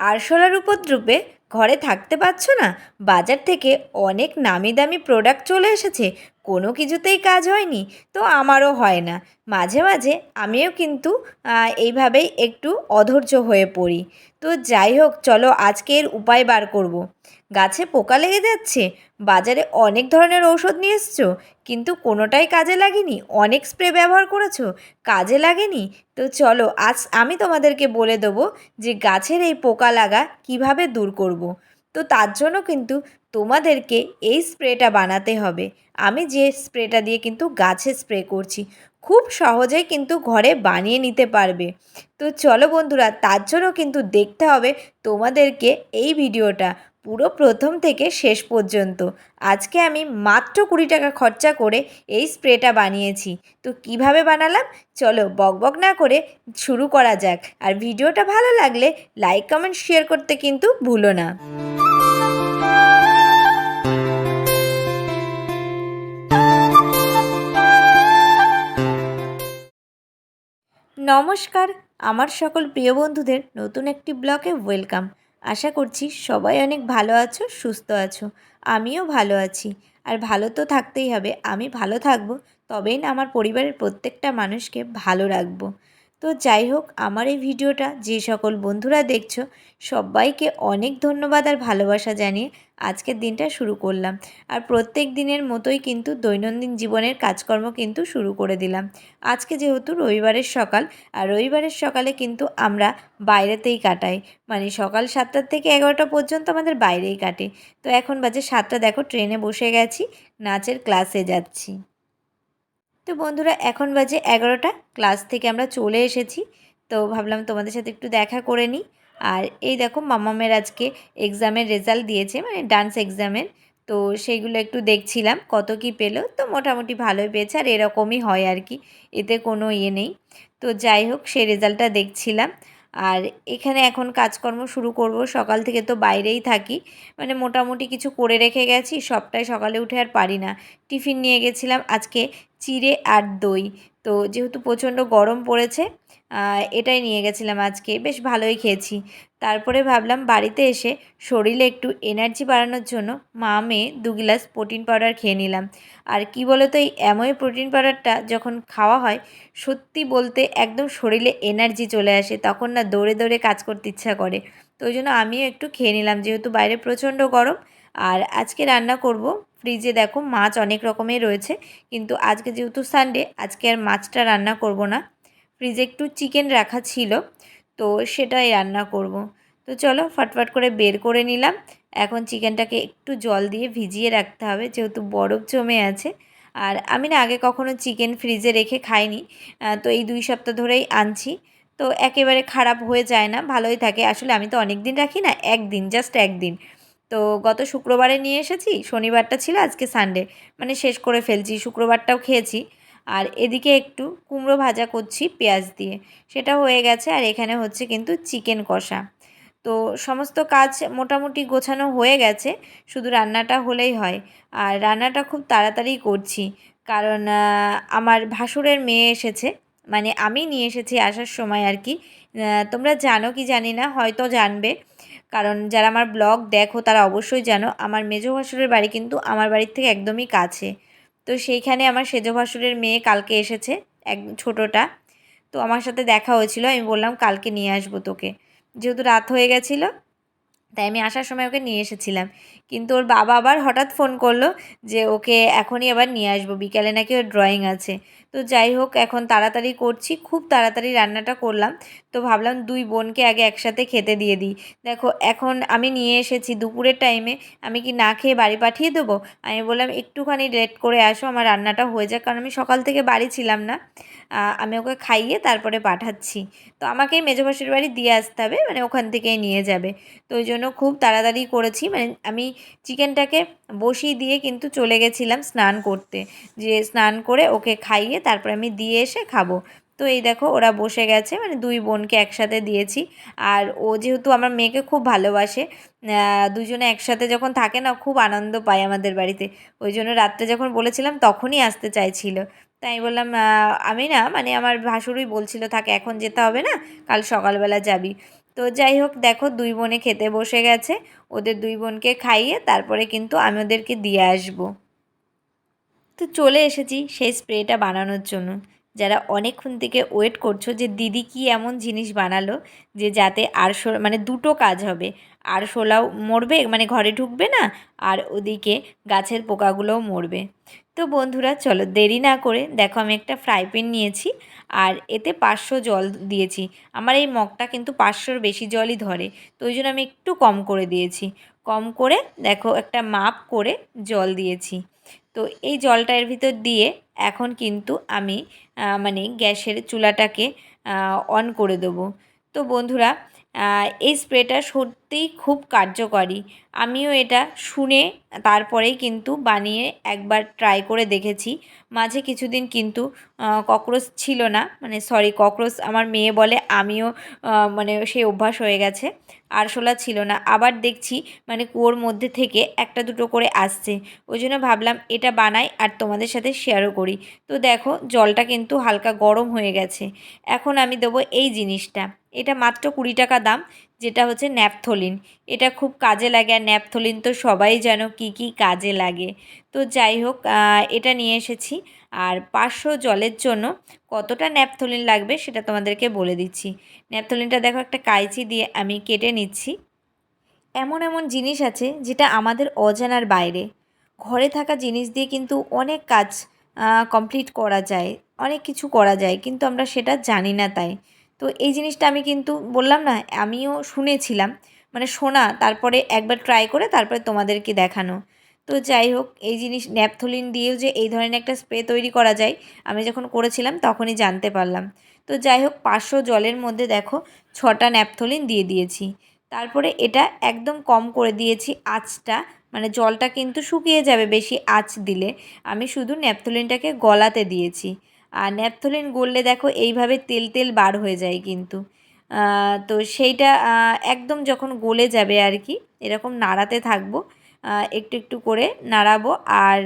আরশোলার উপদ্রুপে ঘরে থাকতে পারছ না? বাজার থেকে অনেক নামি দামি প্রোডাক্ট চলে এসেছে। কোনো কিছুতেই কাজ হয়নি, তো আমারও হয় না। মাঝে মাঝে আমিও কিন্তু এইভাবেই একটু অধৈর্য হয়ে পড়ি। তো যাই হোক, চলো আজকে এর উপায় বার করব। গাছে পোকা লেগে যাচ্ছে? বাজারে অনেক ধরনের ঔষধ নিয়ে এসছো? কিন্তু কোনোটাই কাজে লাগেনি? অনেক স্প্রে ব্যবহার করেছ? কাজে লাগেনি? তো চলো, আজ আমি তোমাদেরকে বলে দেবো যে গাছের এই পোকা লাগা কীভাবে দূর করব। তো তার জন্য কিন্তু তোমাদেরকে এই স্প্রেটা বানাতে হবে। আমি যে স্প্রেটা দিয়ে কিন্তু গাছে স্প্রে করছি, খুব সহজেই কিন্তু ঘরে বানিয়ে নিতে পারবে। তো চলো বন্ধুরা, তার জন্য কিন্তু দেখতে হবে তোমাদেরকে এই ভিডিওটা পুরো প্রথম থেকে শেষ পর্যন্ত। আজকে আমি মাত্র কুড়ি টাকা খরচা করে এই স্প্রেটা বানিয়েছি। তো কীভাবে বানালাম? চলো বকবক না করে শুরু করা যাক। আর ভিডিওটা ভালো লাগলে লাইক, কমেন্ট, শেয়ার করতে কিন্তু ভুলো না। নমস্কার, আমার সকল প্রিয় বন্ধুদের নতুন একটি ব্লকে ওয়েলকাম। আশা করছি সবাই অনেক ভালো আছো, সুস্থ আছো, আমিও ভালো আছি। আর ভালো তো থাকতেই হবে, আমি ভালো থাকব, তবেই না আমার পরিবারের প্রত্যেকটা মানুষকে ভালো রাখব। তো যাই হোক, আমার এই ভিডিওটা যে সকল বন্ধুরা দেখছ, সবাইকে অনেক ধন্যবাদ আর ভালোবাসা জানিয়ে আজকের দিনটা শুরু করলাম। আর প্রত্যেক দিনের মতোই কিন্তু দৈনন্দিন জীবনের কাজকর্ম কিন্তু শুরু করে দিলাম। আজকে যেহেতু রবিবারের সকাল, আর রবিবারের সকালে কিন্তু আমরা বাইরেতেই কাটাই। মানে সকাল সাতটার থেকে এগারোটা পর্যন্ত আমাদের বাইরেই কাটে। তো এখন বাজে সাতটা, দেখো, ট্রেনে বসে গেছি, নাচের ক্লাসে যাচ্ছি। তো বন্ধুরা, এখন বাজে এগারোটা। ক্লাস থেকে আমরা চলে এসেছি। তো ভাবলাম তোমাদের সাথে একটু দেখা করে নিই। আর এই দেখো, মামামের আজকে এক্সামের রেজাল্ট দিয়েছে মানে ডান্স এক্সামের। তো সেইগুলো একটু দেখছিলাম, কত কি পেল। তো মোটামুটি ভালোই পেয়েছে, আর এরকমই হয় আর কি, এতে কোনো ইয়ে নেই। তো যাই হোক, সেই রেজাল্টটা দেখছিলাম। আর এখানে এখন কাজকর্ম শুরু করব, সকাল থেকে তো বাইরেই থাকি। মানে মোটামুটি কিছু করে রেখে গেছি, সবটাই সকালে উঠে আর পারি না। টিফিন নিয়ে গেছিলাম, আজকে চিড়ে আর দই। তো যেহেতু প্রচণ্ড গরম পড়েছে এটাই নিয়ে গেছিলাম আজকে। বেশ ভালোই খেয়েছি। তারপরে ভাবলাম বাড়িতে এসে শরীরে একটু এনার্জি বাড়ানোর জন্য মা মেয়ে দু গ্লাস প্রোটিন পাউডার খেয়ে নিলাম। আর কি বলো তো এই অ্যামোয় প্রোটিন পাউডারটা যখন খাওয়া হয়, সত্যি বলতে একদম শরীরে এনার্জি চলে আসে, তখন না দৌড়ে দৌড়ে কাজ করতে ইচ্ছা করে। তো ওই জন্য আমিও একটু খেয়ে নিলাম, যেহেতু বাইরে প্রচণ্ড গরম। আর আজকে রান্না করব ফ্রিজে দেখো মাছ অনেক রকমের রয়েছে, কিন্তু আজকে যেহেতু সানডে আজকে আর মাছটা রান্না করব না। ফ্রিজে একটু চিকেন রাখা ছিল, তো সেটাই রান্না করব। তো চলো ফটফট করে বের করে নিলাম। এখন চিকেনটাকে একটু জল দিয়ে ভিজিয়ে রাখতে হবে, যেহেতু বরফ জমে আছে। আর আমি না আগে কখনো চিকেন ফ্রিজে রেখে খাইনি তো এই দুই সপ্তাহ ধরেই আনছি। তো একেবারে খারাপ হয়ে যায় না, ভালোই থাকে। আসলে আমি তো অনেক দিন রাখি না, একদিন, জাস্ট একদিন। তো গত শুক্রবারে নিয়ে এসেছি, শনিবারটা ছিল, আজকে সানডে মানে শেষ করে ফেলছি, শুক্রবারটাও খেয়েছি। আর এদিকে একটু কুমড়ো ভাজা করছি পেঁয়াজ দিয়ে। সেটা হয়ে গেছে, আর এখানে হচ্ছে কিন্তু চিকেন কষা। তো সমস্ত কাজ মোটামুটি গোছানো হয়ে গেছে, শুধু রান্নাটা হলেই হয়। আর রান্নাটা খুব তাড়াতাড়ি করছি, কারণ আমার ভাসুরের মেয়ে এসেছে মানে আমি নিয়ে এসেছি আসার সময় আর কি। তোমরা জানো কি জানি না, হয়তো জানবে। কারণ যারা আমার ব্লগ দেখো তারা অবশ্যই জানো, আমার মেজো ভাসুরের বাড়ি কিন্তু আমার বাড়ির থেকে একদমই কাছে। তো সেইখানে আমার সেজো ভাসুরের মেয়ে কালকে এসেছে, এক ছোটোটা। তো আমার সাথে দেখা হয়েছিল, আমি বললাম কালকে নিয়ে আসব তোকে। যেহেতু রাত হয়ে গেছিল তাই আমি আসার সময় ওকে নিয়ে এসেছিলাম। কিন্তু ওর বাবা আবার হঠাৎ ফোন করল যে ওকে এখনই আবার নিয়ে আসব, বিকালে নাকি ওর ড্রয়িং আছে। তো যাই হোক, এখন তাড়াতাড়ি করছি, খুব তাড়াতাড়ি রান্নাটা করলাম। তো ভাবলাম দুই বোনকে আগে একসাথে খেতে দিয়ে দিই। দেখো, এখন আমি নিয়ে এসেছি দুপুরের টাইমে আমি কি না খেয়ে বাড়ি পাঠিয়ে দেবো? আমি বললাম, একটুখানি লেট করে আসো, আমার রান্নাটা হয়ে যাক, কারণ আমি সকাল থেকে বাড়ি ছিলাম না। আমি ওকে খাইয়ে তারপরে পাঠাচ্ছি। তো আমাকেই মেজোভাসের বাড়ি দিয়ে আসতে হবে মানে ওখান থেকেই নিয়ে যাবে। তো ওই জন্য খুব তাড়াতাড়ি করেছি। মানে আমি চিকেনটাকে বসিয়ে দিয়ে কিন্তু চলে গেছিলাম স্নান করতে। যে স্নান করে ওকে খাইয়ে তারপর আমি দিয়ে এসে খাব। তো এই দেখো ওরা বসে গেছে মানে দুই বোনকে একসাথে দিয়েছি। আর ও যেহেতু আমার মেয়েকে খুব ভালোবাসে দুজনে একসাথে যখন থাকে না, খুব আনন্দ পায় আমাদের বাড়িতে। ওই জন্য রাত্রে যখন বলেছিলাম তখনই আসতে চাইছিল। তাই বললাম আমি না মানে আমার ভাসুরই বলছিল, থাকে, এখন যেতে হবে না, কাল সকালবেলা যাবি। তো যাই হোক, দেখো দুই বোনে খেতে বসে গেছে। ওদের দুই বোনকে খাইয়ে তারপরে কিন্তু আমি ওদেরকে দিয়ে আসব। তো চলে এসেছি সেই স্প্রেটা বানানোর জন্য। যারা অনেকক্ষণ থেকে ওয়েট করছ যে দিদি কি এমন জিনিস বানালো যে যাতে আরশোলা মানে দুটো কাজ হবে। আর আরশোলাও মরবে মানে ঘরে ঢুকবে না, আর ওদিকে গাছের পোকাগুলোও মরবে। তো বন্ধুরা, চলো দেরি না করে দেখো আমি একটা ফ্রাই প্যান নিয়েছি। আর এতে পাঁচশো জল দিয়েছি। আমার এই মগটা কিন্তু পাঁচশোর বেশি জলই ধরে, তো ওই জন্য আমি একটু কম করে দিয়েছি। কম করে দেখো একটা মাপ করে জল দিয়েছি। তো এই জলটা এর ভিতর দিয়ে এখন কিন্তু আমি মানে গ্যাসের চুলাটাকে অন করে দেবো। তো বন্ধুরা এই স্প্রেটা সত্যিই খুব কার্যকরী। আমিও এটা শুনে তারপরেই কিন্তু বানিয়ে একবার ট্রাই করে দেখেছি। মাঝে কিছুদিন কিন্তু ককরোচ ছিল না মানে সরি ককরোচ আমার মেয়ে বলে, আমিও মানে সেই অভ্যাস হয়ে গেছে আরশোলা ছিল না। আবার দেখছি মানে কুয়োর মধ্যে থেকে একটা দুটো করে আসছে। ওই জন্য ভাবলাম, এটা বানাই আর তোমাদের সাথে শেয়ারও করি। তো দেখো, জলটা কিন্তু হালকা গরম হয়ে গেছে। এখন আমি দেবো এই জিনিসটা। এটা মাত্র কুড়ি টাকা দাম। যেটা হচ্ছে ন্যাপথলিন। এটা খুব কাজে লাগে আর ন্যাপথলিন তো সবাই যেন কি কি কাজে লাগে। তো যাই হোক এটা নিয়ে এসেছি। আর পাঁচশো জলের জন্য কতটা ন্যাপথলিন লাগবে সেটা তোমাদেরকে বলে দিচ্ছি। ন্যাপথলিনটা দেখো একটা কাইচি দিয়ে আমি কেটে নিচ্ছি। এমন এমন জিনিস আছে যেটা আমাদের অজানার বাইরে। ঘরে থাকা জিনিস দিয়ে কিন্তু অনেক কাজ কমপ্লিট করা যায়, অনেক কিছু করা যায়, কিন্তু আমরা সেটা জানি না তাই। তো এই জিনিসটা আমি কিন্তু বললাম না, আমিও শুনেছিলাম। মানে শোনা, তারপরে একবার ট্রাই করে তারপরে তোমাদেরকে দেখানো। তো যাই হোক, এই জিনিস, ন্যাপথলিন দিয়েও যে এই ধরনের একটা স্প্রে তৈরি করা যায়, আমি যখন করেছিলাম তখনই জানতে পারলাম। তো যাই হোক পাঁচশো জলের মধ্যে দেখো, ছটা ন্যাপথলিন দিয়ে দিয়েছি। তারপরে এটা একদম কম করে দিয়েছি আঁচটা মানে জলটা কিন্তু শুকিয়ে যাবে বেশি আঁচ দিলে। আমি শুধু ন্যাপথলিনটাকে গলাতে দিয়েছি। আর ন্যাপথলিন গড়লে দেখো এইভাবে তেল তেল বার হয়ে যায় কিন্তু। তো সেইটা একদম যখন গলে যাবে আর কি, এরকম নাড়াতে থাকব একটু একটু করে নাড়াবো আর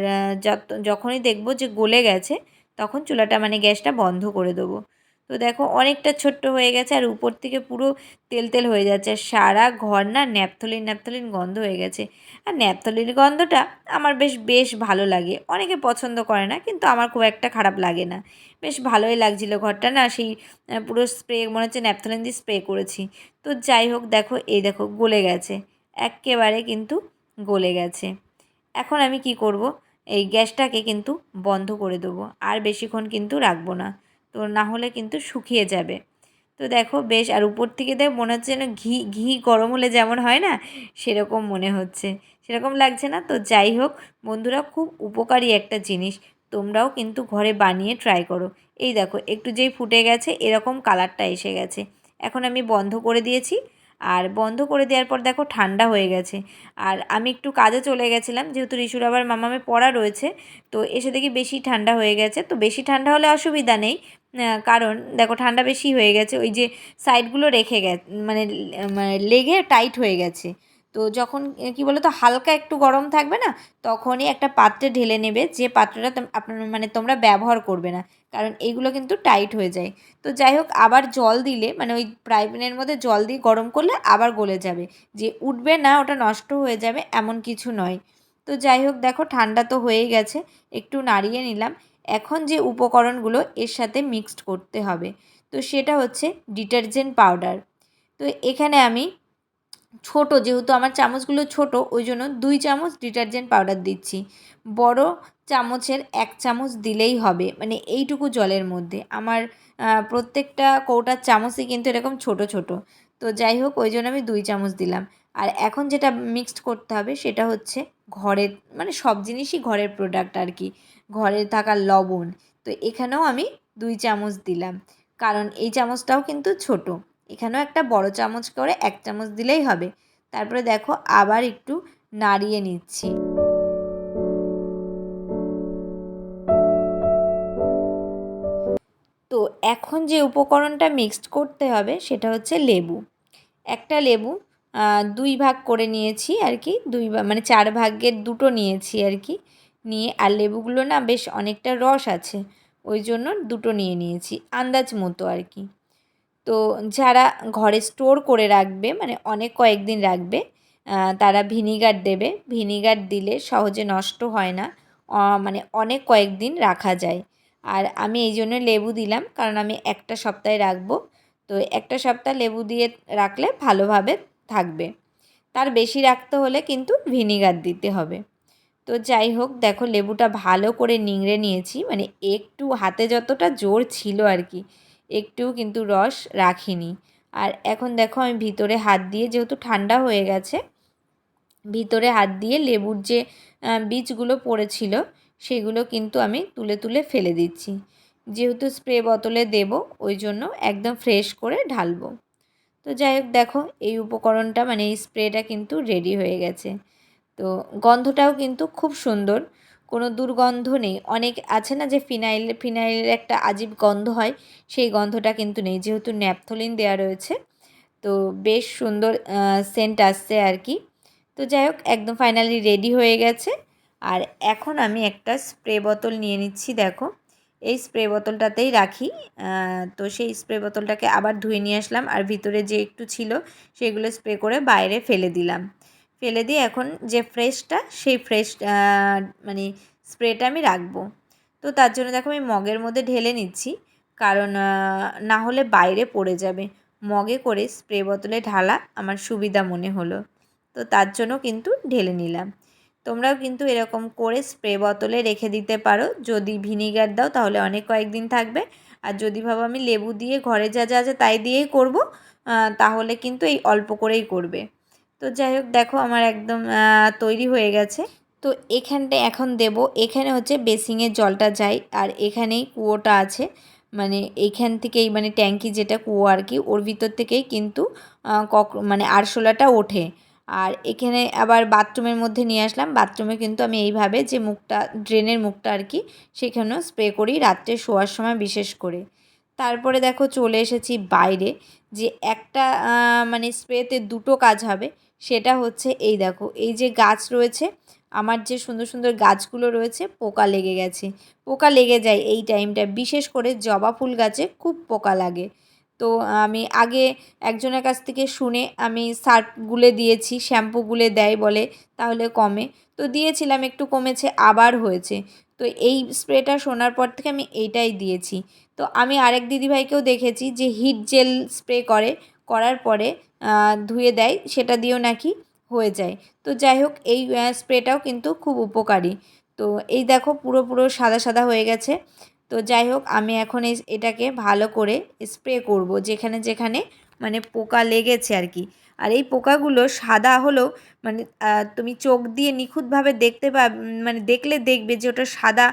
যত, যখনই দেখব যে গলে গেছে, তখন চুলাটা মানে গ্যাসটা বন্ধ করে দেবো। তো দেখো অনেকটা ছোট্ট হয়ে গেছে আর উপর থেকে পুরো তেল তেল হয়ে যাচ্ছে। আর সারা ঘর না ন্যাপথলিন ন্যাপথলিন গন্ধ হয়ে গেছে। আর ন্যাপথলিন গন্ধটা আমার বেশ বেশ ভালো লাগে। অনেকে পছন্দ করে না, কিন্তু আমার খুব একটা খারাপ লাগে না। বেশ ভালোই লাগছিল ঘরটা না, সেই পুরো স্প্রে, মনে হচ্ছে ন্যাপথলিন দিয়ে স্প্রে করেছি। তো যাই হোক, দেখো, এই দেখো গলে গেছে। একেবারে কিন্তু গলে গেছে। এখন আমি কি করব? এই গ্যাসটাকে কিন্তু বন্ধ করে দেবো। আর বেশিক্ষণ কিন্তু রাখব না। তো না হলে কিন্তু শুকিয়ে যাবে। তো দেখো বেশ, আর উপর থেকে দেখ মনে হচ্ছে যেন ঘি ঘি গরম হলে যেমন হয় না, সেরকম মনে হচ্ছে। সেরকম লাগছে না? তো যাই হোক, বন্ধুরা খুব উপকারী একটা জিনিস, তোমরাও কিন্তু ঘরে বানিয়ে ট্রাই করো। এই দেখো, একটু যেই ফুটে গেছে, এরকম কালারটা এসে গেছে। এখন আমি বন্ধ করে দিয়েছি, আর বন্ধ করে দেওয়ার পর দেখো ঠান্ডা হয়ে গেছে। আর আমি একটু কাজে চলে গেছিলাম, যেহেতু রিসুর আবার মামামে পড়া রয়েছে, তো এসে দেখি বেশি ঠান্ডা হয়ে গেছে। তো বেশি ঠান্ডা হলে অসুবিধা নেই কারণ দেখো ঠান্ডা বেশি হয়ে গেছে, ওই যে সাইডগুলো রেখে গে মানে মানে লেগে টাইট হয়ে গেছে। তো যখন কি বলো তো হালকা একটু গরম থাকবে না, তখনই একটা পাত্রে ঢেলে নেবে, যে পাত্রটা আপনার মানে তোমরা ব্যবহার করবে না, কারণ এইগুলো কিন্তু টাইট হয়ে যায়। তো যাই হোক, আবার জল দিলে মানে ওই প্রাইভেনের মধ্যে জল দিয়ে গরম করলে আবার গলে যাবে, যে উঠবে না, ওটা নষ্ট হয়ে যাবে, এমন কিছু নয়। তো যাই হোক, দেখো ঠান্ডা তো হয়েই গেছে, একটু নাড়িয়ে নিলাম। এখন যে উপকরণগুলো এর সাথে মিক্সড করতে হবে, তো সেটা হচ্ছে ডিটারজেন্ট পাউডার তো এখানে আমি ছোট, যেহেতু আমার চামচগুলো ছোট ওই জন্য দুই চামচ ডিটারজেন্ট পাউডার দিচ্ছি। বড় চামচের এক চামচ দিলেই হবে মানে এইটুকু জলের মধ্যে। আমার প্রত্যেকটা কৌটার চামচই কিন্তু এরকম ছোট ছোট। তো যাই হোক ওই জন্য আমি দুই চামচ দিলাম। আর এখন যেটা মিক্সড করতে হবে, সেটা হচ্ছে ঘরের মানে সব জিনিসই ঘরের প্রোডাক্ট আর কি। ঘরে থাকা লবণ। তো এখানেও আমি দুই চামচ দিলাম। কারণ এই চামচটাও কিন্তু ছোট। এখানেও একটা বড় চামচ করে এক চামচ দিলেই হবে। তারপরে দেখো আবার একটু নাড়িয়ে নিচ্ছি। তো এখন যে উপকরণটা মিক্সড করতে হবে সেটা হচ্ছে লেবু। একটা লেবু দুই ভাগ করে নিয়েছি আর কি, দুই মানে চার ভাগের দুটো নিয়েছি আর কি। নিয়ে আর লেবুগুলো না বেশ অনেকটা রস আছে, ওই জন্য দুটো নিয়ে নিয়েছি, আন্দাজ মতো আর কি। তো যারা ঘরে স্টোর করে রাখবে মানে অনেক কয়েকদিন রাখবে তারা ভিনিগার দেবে, ভিনিগার দিলে সহজে নষ্ট হয় না মানে অনেক কয়েকদিন রাখা যায়। আর আমি এই জন্য লেবু দিলাম, কারণ আমি একটা সপ্তাহে রাখব, তো একটা সপ্তাহ লেবু দিয়ে রাখলে ভালোভাবে থাকবে। তার বেশি রাখতে হলে কিন্তু ভিনিগার দিতে হবে। তো যাই হোক, দেখো লেবুটা ভালো করে নিংড়ে নিয়েছি। মানে একটু হাতে যতটা জোর ছিল আর কি একটু কিন্তু রস রাখিনি। আর এখন দেখো আমি ভিতরে হাত দিয়ে, যেহেতু ঠান্ডা হয়ে গেছে, ভিতরে হাত দিয়ে লেবুর যে বীজগুলো পড়েছিল, সেগুলো কিন্তু আমি তুলে তুলে ফেলে দিচ্ছি। যেহেতু স্প্রে বোতলে দেব, ওই জন্য একদম ফ্রেশ করে ঢালবো। তো যাই হোক, দেখো এই উপকরণটা মানে এই স্প্রেটা কিন্তু রেডি হয়ে গেছে। তো গন্ধটাও কিন্তু খুব সুন্দর। কোনো দুর্গন্ধ নেই। অনেক আছে না যে ফিনাইল, ফিনাইলের একটা আজীব গন্ধ হয়, সেই গন্ধটা কিন্তু নেই। যেহেতু ন্যাপথলিন দেওয়া রয়েছে, তো বেশ সুন্দর সেন্ট আসছে আর কি। তো যাই হোক, একদম ফাইনালি রেডি হয়ে গেছে। আর এখন আমি একটা স্প্রে বোতল নিয়ে নিচ্ছি, দেখো। এই স্প্রে বোতলটাতেই রাখি তো সেই স্প্রে বোতলটাকে আবার ধুয়ে নিয়ে আসলাম। আর ভিতরে যে একটু ছিল, সেগুলো স্প্রে করে বাইরে ফেলে দিলাম। ফেলে দিয়ে এখন যে ফ্রেশটা, সেই ফ্রেশ মানে স্প্রেটা আমি রাখব। তো তার জন্য দেখো আমি মগের মধ্যে ঢেলে নিচ্ছি, কারণ না হলে বাইরে পড়ে যাবে। মগে করে স্প্রে বোতলে ঢালা আমার সুবিধা মনে হলো। তো তার জন্য কিন্তু ঢেলে নিলাম। তোমরাও কিন্তু এরকম করে স্প্রে বোতলে রেখে দিতে পারো। যদি ভিনিগার দাও তাহলে অনেক কয়েকদিন থাকবে। আর যদি ভাবো আমি লেবু দিয়ে ঘরে যা যা আছে তাই দিয়েই করব তাহলে কিন্তু এই অল্প করেই করবে। তো যাই হোক, দেখো আমার একদম তৈরি হয়ে গেছে। তো এখানটা এখন দেব, এখানে হচ্ছে বেসিংয়ের জলটা যায়, আর এখানেই কুয়োটা আছে। মানে এইখান থেকেই মানে ট্যাঙ্কি যেটা কুয়ো আর কি, ওর ভিতর থেকেই কিন্তু কক মানে আরশোলাটা ওঠে। আর এখানে আবার বাথরুমের মধ্যে নিয়ে আসলাম, বাথরুমে কিন্তু আমি এইভাবে যে মুখটা, ড্রেনের মুখটা আর কি, সেখানেও স্প্রে করি রাত্রে শোয়ার সময় বিশেষ করে। তারপরে দেখো চলে এসেছি বাইরে, যে একটা মানে স্প্রেতে দুটো কাজ হবে, সেটা হচ্ছে এই দেখো, এই যে গাছ রয়েছে, আমার যে সুন্দর সুন্দর গাছগুলো রয়েছে, পোকা লেগে গেছে, পোকা লেগে যায় এই টাইমটা বিশেষ করে জবা ফুল গাছে খুব পোকা লাগে। তো আমি আগে একজনের কাছ থেকে শুনে আমি সার্ফ গুলে দিয়েছি, শ্যাম্পু গুলে দেয় বলে, তাহলে কমে, তো দিয়েছিলাম, একটু কমেছে, আবার হয়েছে। তো এই স্প্রেটা শোনার পর থেকে আমি এইটাই দিয়েছি। তো আমি আরেক দিদিভাইকেও দেখেছি যে হিট জেল স্প্রে করে, করার পরে ধুয়ে দেয়, সেটা দিয়েও নাকি হয়ে যায়। তো যাই হোক, এই স্প্রেটাও কিন্তু খুব উপকারী। তো এই দেখো, পুরো পুরো সাদা সাদা হয়ে গেছে। তো যাই হোক, আমি এখন এটাকে ভালো করে স্প্রে করব, যেখানে যেখানে মানে পোকা লেগেছে আর কি। আর এই পোকাগুলো সাদা হলেও মানে তুমি চোখ দিয়ে নিখুঁতভাবে দেখতে পা মানে দেখলে দেখবে যে ওটা সাদা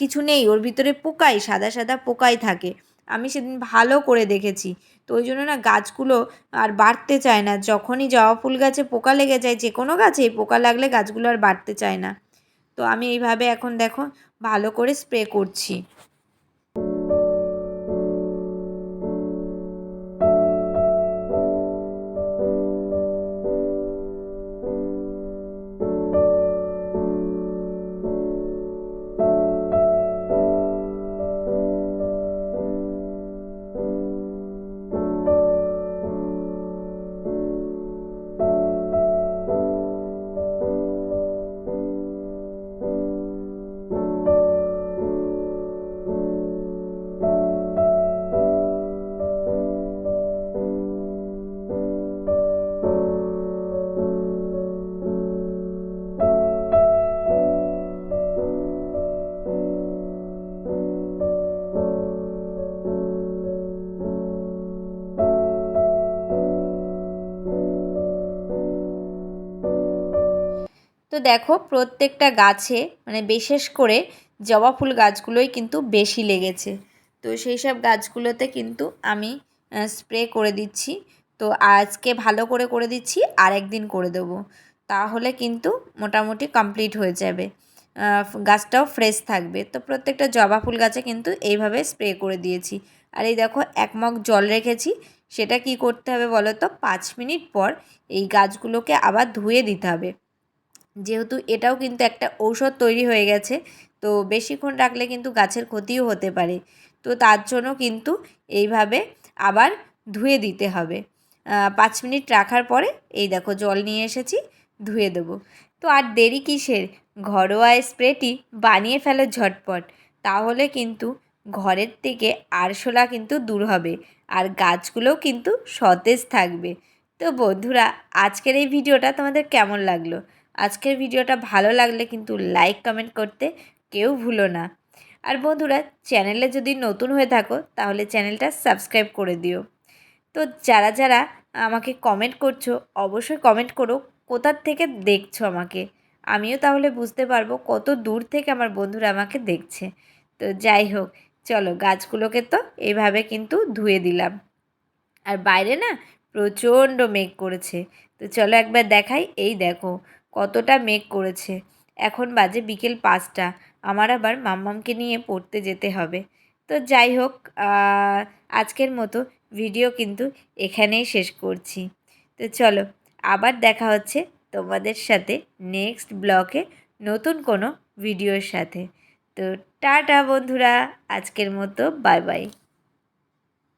কিছু নেই, ওর ভিতরে পোকাই, সাদা সাদা পোকাই থাকে। আমি সেদিন ভালো করে দেখেছি। তো ওই জন্য না গাছগুলো আর বাড়তে চায় না। যখনই জবা ফুল গাছে পোকা লেগে যায়, যে কোনো গাছেই পোকা লাগলে গাছগুলো আর বাড়তে চায় না। তো আমি এইভাবে এখন দেখো ভালো করে স্প্রে করছি। তো দেখো প্রত্যেকটা গাছে মানে বিশেষ করে জবা ফুল গাছগুলোই কিন্তু বেশি লেগেছে। তো সেই সব গাছগুলোতে কিন্তু আমি স্প্রে করে দিচ্ছি। তো আজকে ভালো করে করে দিচ্ছি আর একদিন করে দেবো। তাহলে কিন্তু মোটামুটি কমপ্লিট হয়ে যাবে। গাছটাও ফ্রেশ থাকবে। তো প্রত্যেকটা জবা ফুল গাছে কিন্তু এইভাবে স্প্রে করে দিয়েছি। আর এই দেখো, এক মগ জল রেখেছি। সেটা কি করতে হবে বলো তো? পাঁচ মিনিট পর এই গাছগুলোকে আবার ধুয়ে দিতে হবে। যেহেতু এটাও কিন্তু একটা ঔষধ তৈরি হয়ে গেছে, তো বেশিক্ষণ রাখলে কিন্তু গাছের ক্ষতিও হতে পারে। তো তার জন্য কিন্তু এইভাবে আবার ধুয়ে দিতে হবে। পাঁচ মিনিট রাখার পরে এই দেখো জল নিয়ে এসেছি, ধুয়ে দেবো। তো আর দেরি কিসের? ঘরোয়া স্প্রেটি বানিয়ে ফেলো ঝটপট, তাহলে কিন্তু ঘরের থেকে আরশোলা কিন্তু দূর হবে আর গাছগুলোও কিন্তু সতেজ থাকবে। তো বন্ধুরা, আজকের এই ভিডিওটা তোমাদের কেমন লাগল? আজকের ভিডিওটা ভালো লাগলে কিন্তু লাইক কমেন্ট করতে কেউ ভুলো না। আর বন্ধুরা চ্যানেলে যদি নতুন হয়ে থাকো, তাহলে চ্যানেলটা সাবস্ক্রাইব করে দিও। তো যারা যারা আমাকে কমেন্ট করছ, অবশ্যই কমেন্ট করো কোথার থেকে দেখছ আমাকে? আমিও তাহলে বুঝতে পারব কত দূর থেকে আমার বন্ধুরা আমাকে দেখছে। তো যাই হোক, চলো গাছগুলোকে তো এইভাবে কিন্তু ধুয়ে দিলাম। আর বাইরে না প্রচণ্ড মেঘ করেছে। তো চলো একবার দেখাই, এই দেখো কতটা মেঘ করেছে। এখন বাজে বিকেল পাঁচটা। আমার আবার মাম্মামকে নিয়ে পড়তে যেতে হবে। তো যাই হোক আজকের মতো ভিডিও কিন্তু এখানেই শেষ করছি। তো চলো, আবার দেখা হচ্ছে তোমাদের সাথে নেক্সট ব্লকে নতুন কোনো ভিডিওর সাথে। তো টাটা বন্ধুরা, আজকের মতো, বাই বাই।